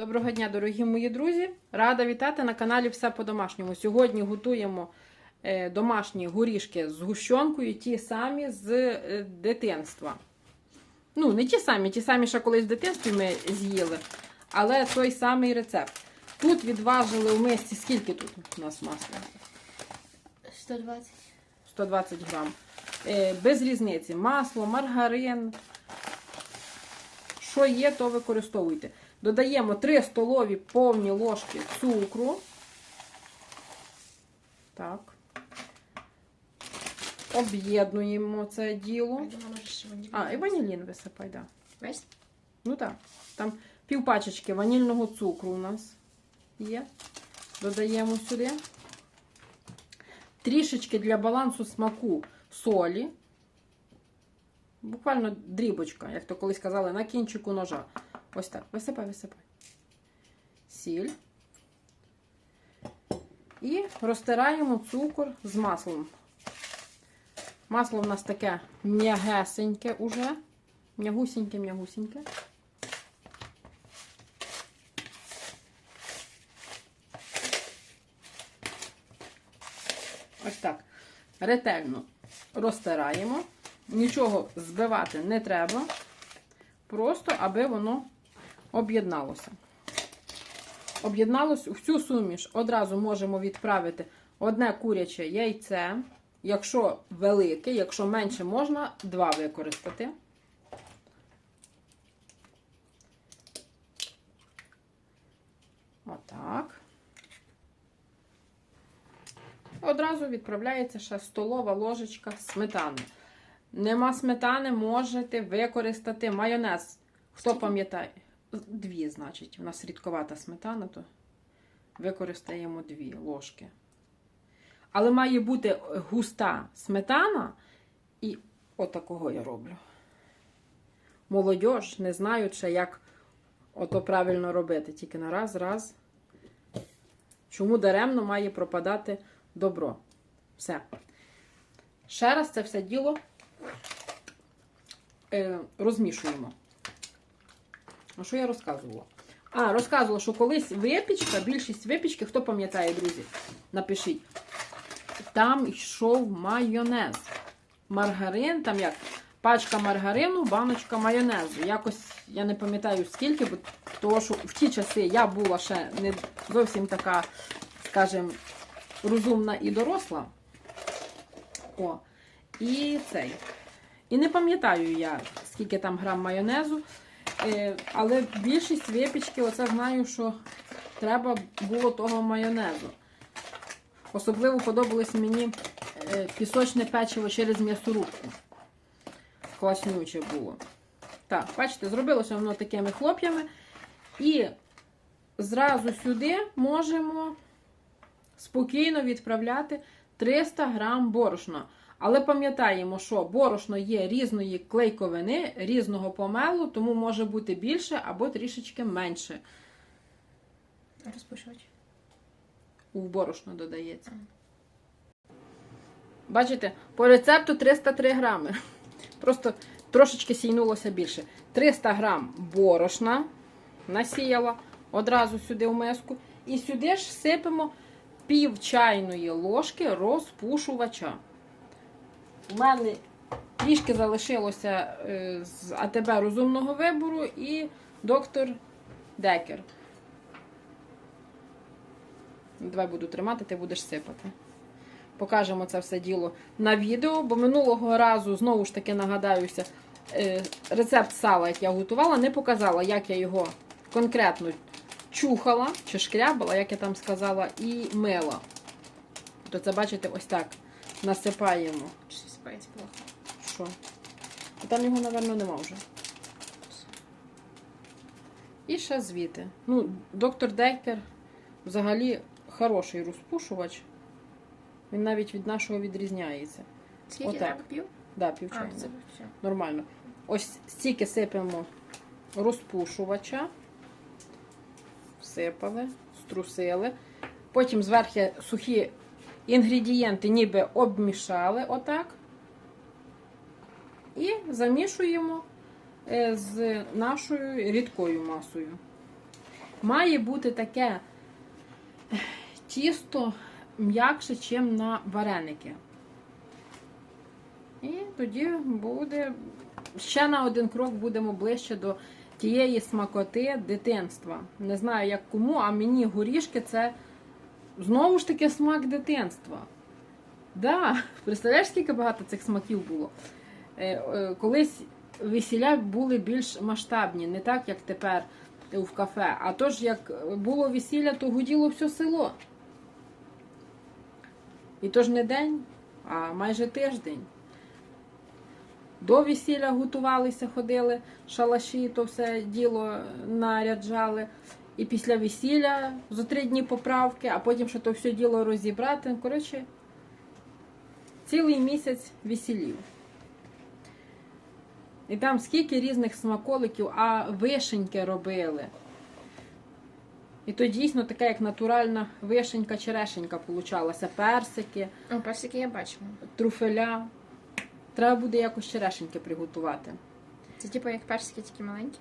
Доброго дня, дорогі мої друзі! Рада вітати на каналі Все по-домашньому. Сьогодні готуємо е, домашні горішки з гущонкою, ті самі з е, дитинства. Ну, не ті самі, ті самі, що колись в дитинстві ми з'їли, але той самий рецепт. Тут відважили в мисці, скільки тут у нас масла? 120. 120 грам. Е, Без різниці. Масло, маргарин. Що є, то використовуйте. Додаємо 3 столові повні ложки цукру. Так. Об'єднуємо це діло. А, і ванілін висипай, так. Да. Весь? Ну так. Там півпачечки ванільного цукру у нас є. Додаємо сюди. Трішечки для балансу смаку солі. Буквально дрібочка, як то колись казали, на кінчику ножа. Ось так. Висипай, висипай. Сіль. І розтираємо цукор з маслом. Масло в нас таке м'ягесеньке уже. М'ягусіньке, м'ягусіньке. Ось так. Ретельно розтираємо. Нічого збивати не треба. Просто аби воно об'єдналося. Об'єдналось у всю суміш. Одразу можемо відправити одне куряче яйце. Якщо велике, якщо менше, можна два використати. Отак. Одразу відправляється ще столова ложечка сметани. Нема сметани, можете використати майонез. Хто пам'ятає? Дві, значить. У нас рідковата сметана, то використаємо дві ложки. Але має бути густа сметана, і отакого я роблю. Молодь не знають ще, як ото правильно робити. Тільки на раз, раз. Чому даремно має пропадати добро? Все. Ще раз це все діло е, розмішуємо. А що я розказувала? А, розказувала, що колись випічка, більшість випічки, хто пам'ятає, друзі, напишіть. Там йшов майонез. Маргарин, там як пачка маргарину, баночка майонезу. Якось я не пам'ятаю скільки, бо того, що в ті часи я була ще не зовсім така, скажімо, розумна і доросла. О, і цей. І не пам'ятаю я, скільки там грам майонезу. Е, але більшість випічки, оце знаю, що треба було того майонезу. Особливо подобалось мені е, пісочне печиво через м'ясорубку. Класнюче було. Так, бачите, зробилося воно такими хлоп'ями. І зразу сюди можемо спокійно відправляти 300 грам борошна. Але пам'ятаємо, що борошно є різної клейковини, різного помелу, тому може бути більше або трішечки менше. Розпушувач. У борошно додається. Бачите, по рецепту 303 грами. Просто трошечки сійнулося більше. 300 грам борошна насіяла одразу сюди в миску. І сюди ж сипемо пів чайної ложки розпушувача. У мене трішки залишилося е, з АТБ розумного вибору і доктор Декер. Давай буду тримати, ти будеш сипати. Покажемо це все діло на відео, бо минулого разу, знову ж таки нагадаюся, е, рецепт сала, як я готувала, не показала, як я його конкретно чухала чи шкрябала, як я там сказала, і мила. То це, бачите, ось так насипаємо. Чи плохо? Що? Там його, напевно, нема вже. І ще звідти. Ну, доктор Декер взагалі хороший розпушувач. Він навіть від нашого відрізняється. Скільки Отак. грам пів? Да, А, це все. Нормально. Ось стільки сипемо розпушувача. Всипали, струсили. Потім зверху сухі інгредієнти ніби обмішали отак. І замішуємо е, з нашою рідкою масою. має бути таке тісто м'якше, ніж на вареники. І тоді буде ще на один крок будемо ближче до тієї смакоти дитинства. Не знаю, як кому, а мені горішки це знову ж таки смак дитинства. Да, представляєш, скільки багато цих смаків було? Е, е, Колись весілля були більш масштабні, не так, як тепер в кафе. А то ж, як було весілля, то гуділо все село. І то ж не день, а майже тиждень. До весілля готувалися, ходили, шалаші, то все діло наряджали. І після весілля за три дні поправки, а потім ще то все діло розібрати. Коротше, цілий місяць весілів. І там скільки різних смаколиків, а вишеньки робили. І то дійсно така, як натуральна вишенька черешенька получалася. Персики, О, персики я бачила. труфеля. Треба буде якось черешеньки приготувати. Це типу як персики, тільки маленькі.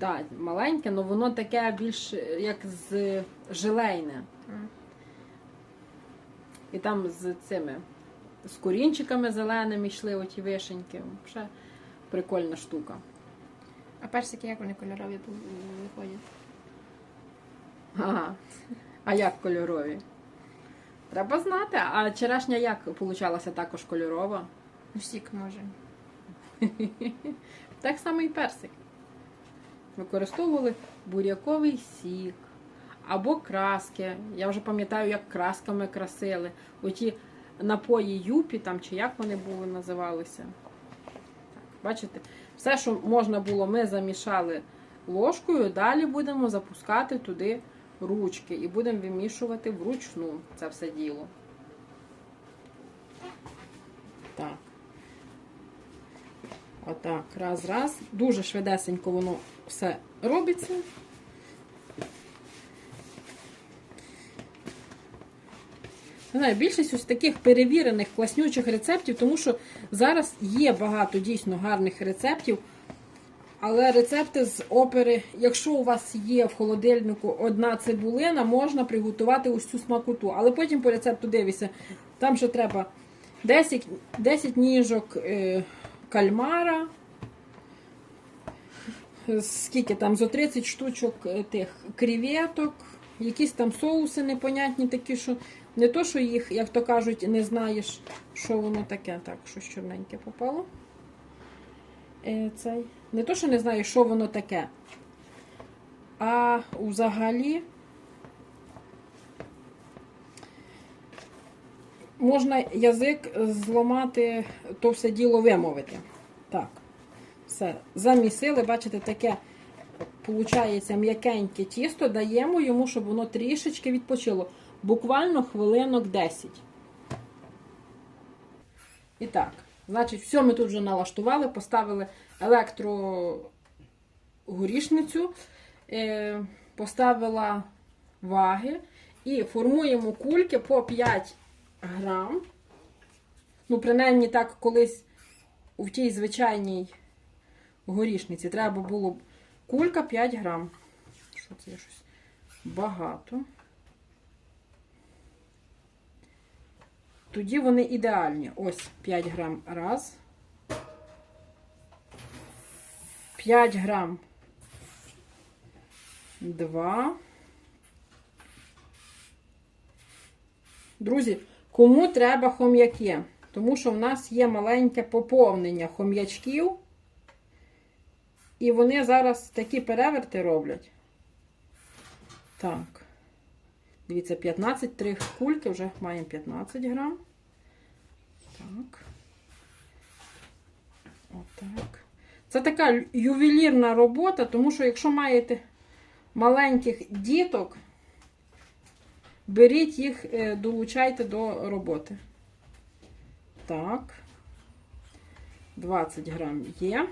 Да, маленьке, але воно таке більш як з желейне. М. І там з цими з корінчиками зеленими йшли оті вишеньки. Ще прикольна штука. А персики як вони кольорові виходять? Ага. А як кольорові? Треба знати. А черешня як получалася також кольорова? Ну, сік може. Так само і персик. Використовували буряковий сік або краски. Я вже пам'ятаю, як красками красили. Оті напої юпі, там чи як вони були називалися. Бачите, все, що можна було, ми замішали ложкою. Далі будемо запускати туди ручки і будемо вимішувати вручну це все діло. Так. Отак, раз, раз. Дуже швидесенько воно все робиться. Не знаю, більшість ось таких перевірених класнючих рецептів, тому що зараз є багато дійсно гарних рецептів. Але рецепти з опери, якщо у вас є в холодильнику одна цибулина, можна приготувати ось цю смакоту. Але потім по рецепту дивися, там ще треба 10, 10 ніжок е, кальмара, скільки там, зо 30 штучок е, тих креветок, якісь там соуси непонятні такі, що не то, що їх, як то кажуть, не знаєш, що воно таке. Так, щось чорненьке попало. Е, цей. Не то, що не знаєш, що воно таке. А взагалі можна язик зламати, то все діло вимовити. Так, все. Замісили, бачите, таке виходить м'якеньке тісто, даємо йому, щоб воно трішечки відпочило. Буквально хвилинок 10. І так, значить, все ми тут вже налаштували, поставили електрогорішницю, е, поставила ваги і формуємо кульки по 5 грам. Ну, принаймні так колись у тій звичайній горішниці треба було кулька 5 грам. Що це щось? Багато. Тоді вони ідеальні. Ось 5 грам раз. 5 грам. Два. Друзі, кому треба хом'яки? Тому що в нас є маленьке поповнення хом'ячків. І вони зараз такі переверти роблять. Так. Дивіться, 15, 3 кульки, вже маємо 15 грам. Так. Отак. Це така ювелірна робота, тому що якщо маєте маленьких діток, беріть їх, е, долучайте до роботи. Так. 20 грам є.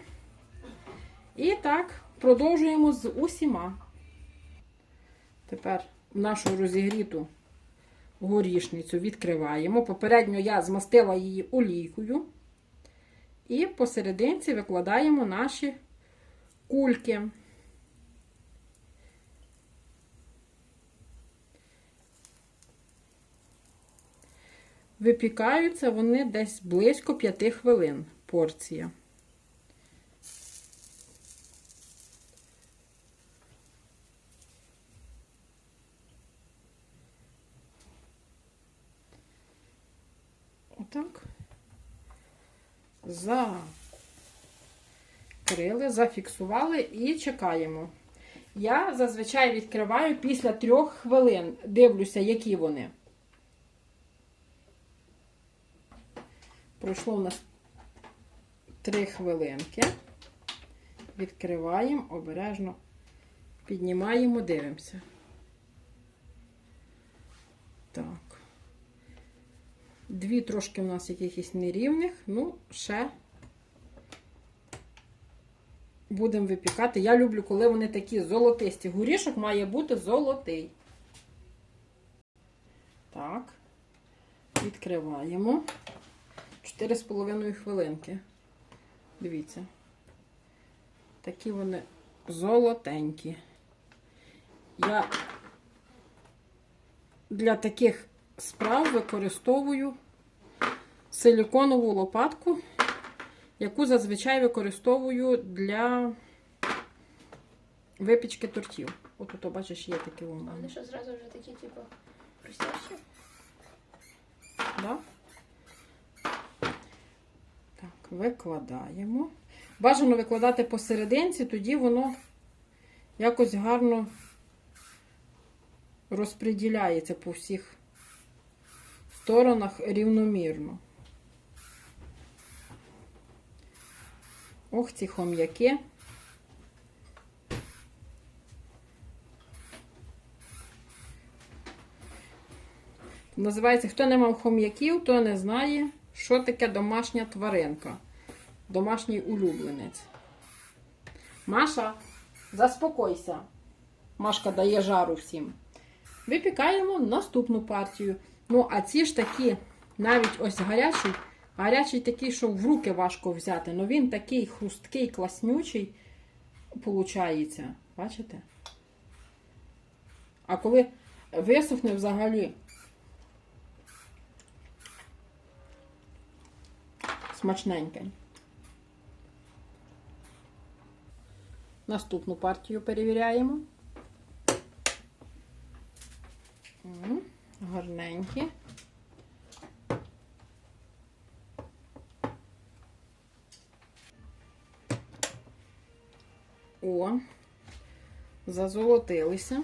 І так, продовжуємо з усіма. Тепер нашу розігріту горішницю відкриваємо. Попередньо я змастила її олійкою. І посерединці викладаємо наші кульки. Випікаються вони десь близько 5 хвилин порція. Закрили, зафіксували і чекаємо. Я зазвичай відкриваю після трьох хвилин. Дивлюся, які вони. Пройшло у нас три хвилинки. Відкриваємо, обережно піднімаємо, дивимося. Так. Дві трошки в нас якихось нерівних, ну, ще будемо випікати. Я люблю, коли вони такі золотисті. Горішок має бути золотий. Так. Відкриваємо. 4,5 хвилинки. Дивіться. Такі вони золотенькі. Я для таких справ використовую силіконову лопатку, яку зазвичай використовую для випічки тортів. От тут, бачиш, є такі у А мене. вони що зразу вже такі, типу, простіші? Да? Так, викладаємо. Бажано викладати посерединці, тоді воно якось гарно розподіляється по всіх сторонах рівномірно. Ох, ці хом'яки. Називається Хто не мав хом'яків, то не знає, що таке домашня тваринка. Домашній улюбленець. Маша, заспокойся. Машка дає жару всім. Випікаємо наступну партію. Ну, а ці ж такі, навіть ось гарячий, гарячий такий, що в руки важко взяти. Ну він такий хрусткий, класнючий, получається. Бачите? А коли висохне взагалі, смачненький. Наступну партію перевіряємо. М, Гарненькі. О, зазолотилися.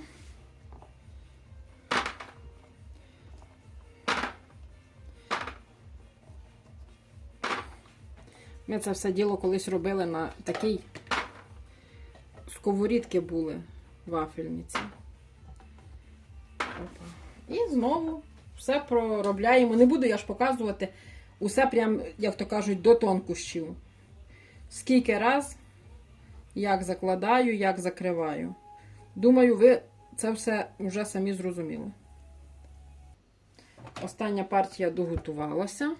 Ми це все діло колись робили на такій сковорідки були вафельниці. І знову все проробляємо. Не буду я ж показувати усе прям, як то кажуть, до тонкощів. Скільки раз, як закладаю, як закриваю. Думаю, ви це все вже самі зрозуміли. Остання партія доготувалася.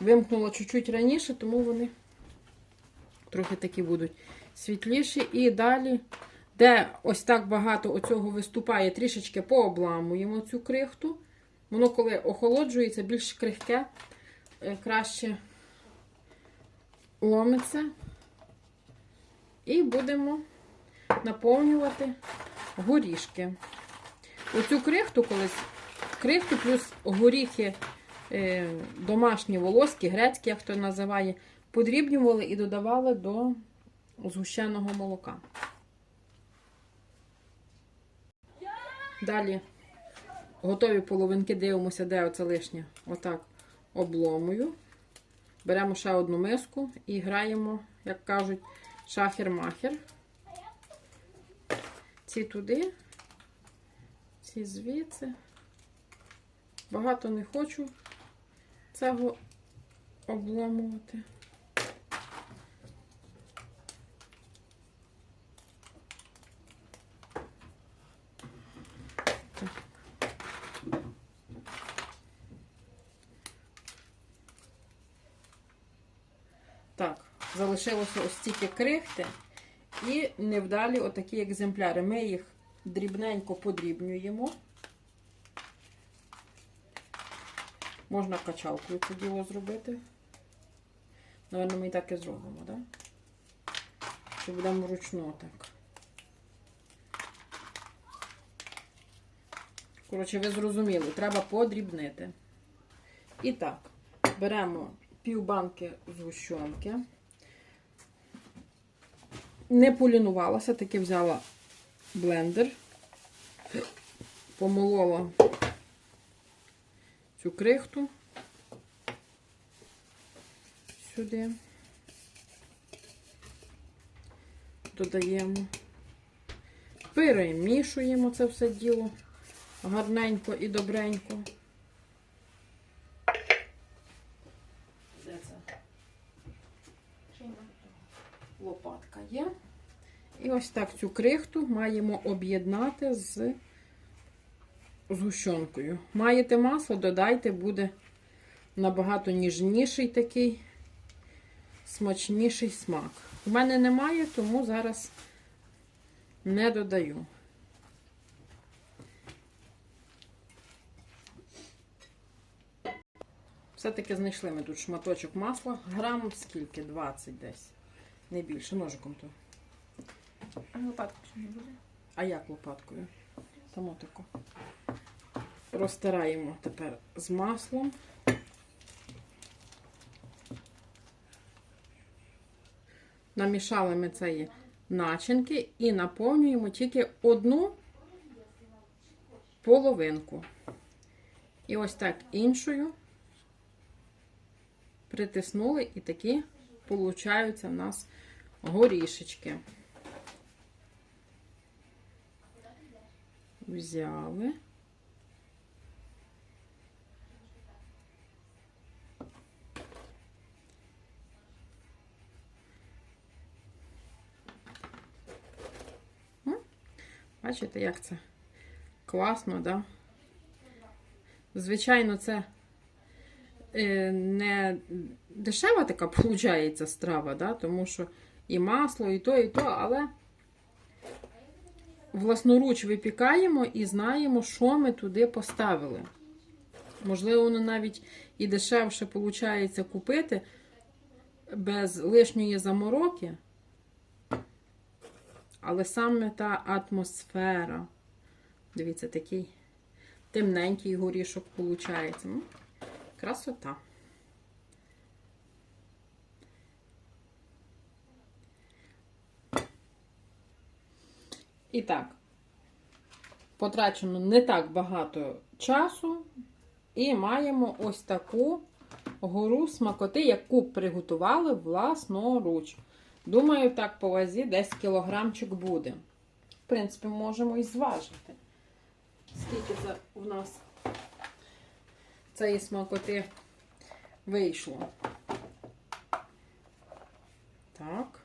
Вимкнула чуть-чуть раніше, тому вони трохи такі будуть світліші. І далі, де ось так багато оцього виступає, трішечки пообламуємо цю крихту. Воно, коли охолоджується, більш крихке, е, краще ломиться. І будемо наповнювати горішки. Оцю крихту колись, крихту плюс горіхи е, домашні волоські, грецькі, як хто називає, подрібнювали і додавали до згущеного молока. Далі готові половинки, дивимося, де оце лишнє. Отак обломую. Беремо ще одну миску і граємо, як кажуть, шахер-махер. Ці туди, ці звідси. Багато не хочу цього обломувати. Так. Так, залишилося ось тільки крихти і невдалі отакі екземпляри. Ми їх дрібненько подрібнюємо. Можна качалкою це діло зробити. Наверно, ми і так і зробимо, так? Чи будемо вручну так. Коротше, ви зрозуміли, треба подрібнити. І так, беремо пів банки згущенки. Не полінувалася, таки взяла блендер, помолола цю крихту сюди. Додаємо, перемішуємо це все діло гарненько і добренько. Де це? Лопатка є. І ось так цю крихту маємо об'єднати з згущенкою. Маєте масло, додайте, буде набагато ніжніший такий, смачніший смак. У мене немає, тому зараз не додаю. Все-таки знайшли ми тут шматочок масла. Грам скільки? 20 десь. Не більше. Ножиком то. А лопатку ще не буде. А як лопаткою? Там отако. Розтираємо тепер з маслом. Намішали ми цієї начинки і наповнюємо тільки одну половинку. І ось так іншою притиснули, і такі получаються в нас горішечки. Взяли. Бачите, як це класно, да? Звичайно, це е, не дешева така виходить страва, да? тому що і масло, і то, і то, але власноруч випікаємо і знаємо, що ми туди поставили. Можливо, воно навіть і дешевше виходить купити без лишньої замороки. Але саме та атмосфера. Дивіться, такий темненький горішок виходить. Ну, Красота. І так, потрачено не так багато часу, і маємо ось таку гору смакоти, яку приготували власноруч. Думаю, так по вазі десь кілограмчик буде. В принципі, можемо і зважити. Скільки це у нас цієї смакоти вийшло. Так.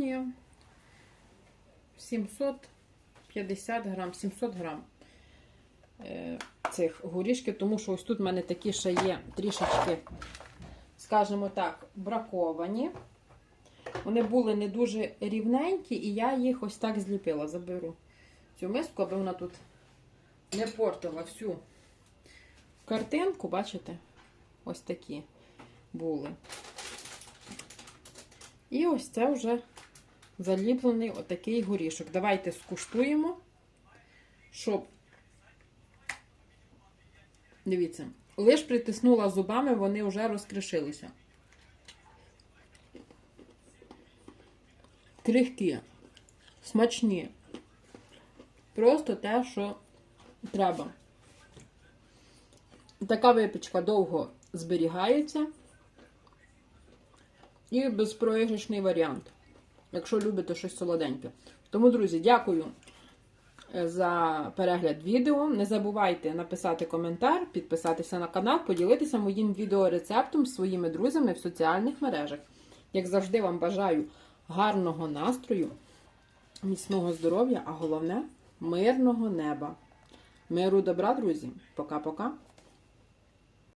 Ні. 750 грам, 700 грам е, цих горішків, тому що ось тут в мене такі ще є трішечки, скажімо так, браковані. Вони були не дуже рівненькі, і я їх ось так зліпила. Заберу цю миску, аби вона тут не портила всю картинку, бачите? Ось такі були. І ось це вже заліплений отакий горішок. Давайте скуштуємо, щоб, дивіться, лиш притиснула зубами, вони вже розкришилися. Крихкі, смачні. Просто те, що треба. Така випічка довго зберігається. І безпроіграшний варіант, якщо любите щось солоденьке. Тому, друзі, дякую е, за перегляд відео. Не забувайте написати коментар, підписатися на канал, поділитися моїм відеорецептом з своїми друзями в соціальних мережах. Як завжди, вам бажаю гарного настрою, міцного здоров'я, а головне мирного неба. Миру добра, друзі. Пока-пока.